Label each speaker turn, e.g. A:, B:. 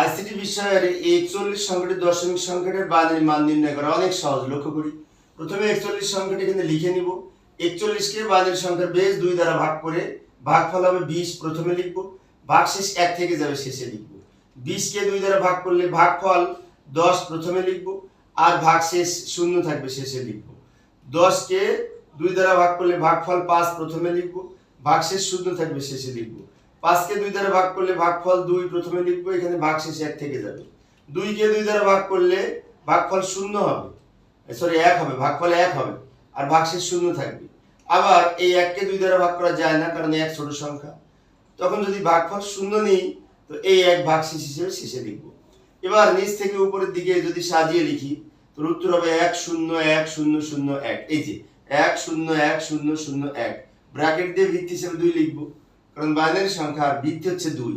A: ICT বিষয়ের একচল্লিশ সংখ্যাটি দশমিক সংখ্যাটির বাইনারি মান নির্ণয় করা অনেক সহজ। লক্ষ্য করি। প্রথমে একচল্লিশ সংখ্যাটি এখানে লিখে নিব। একচল্লিশকে বাইনারি সংখ্যার বেশ দুই দ্বারা ভাগ করে ভাগফল হবে বিশ প্রথমে লিখব। ভাগ শেষ এক থেকে যাবে শেষে লিখব। বিশকে দুই দ্বারা ভাগ করলে ভাগফল দশ প্রথমে লিখব। আর ভাগ শেষ শূন্য থাকবে শেষে লিখব। দশকে দুই দ্বারা ভাগ করলে ভাগফল পাঁচ প্রথমে লিখব। ভাগশেষ শূন্য থাকবে শেষে লিখব। পাঁচকে দুই দ্বারা ভাগ করলে ভাগফল দুই, প্রথমে লিখব, এখানে ভাগশেষ এক থেকে যাবে। দুইকে দুই দ্বারা ভাগ করলে ভাগফল শূন্য হবে। সরি এক হবে, ভাগফল এক হবে, আর ভাগশেষ শূন্য থাকবে। আবার এই এককে দুই দ্বারা ভাগ করা যায় না, কারণ এক ছোট সংখ্যা। তখন যদি ভাগফল শূন্য নিই, তো এই এক ভাগশেষ হিসেবে শেষে লিখব। এবার নিচ থেকে উপরের দিকে যদি সাজিয়ে লিখি তো উত্তর হবে এক শূন্য এক শূন্য শূন্য এক। এই যে, এক শূন্য এক শূন্য শূন্য এক। ব্র্যাকেট দিয়ে ভিত্তি হিসেবে দুই লিখব। কারণ বাইনারি সংখ্যা বৃদ্ধি হচ্ছে দুই।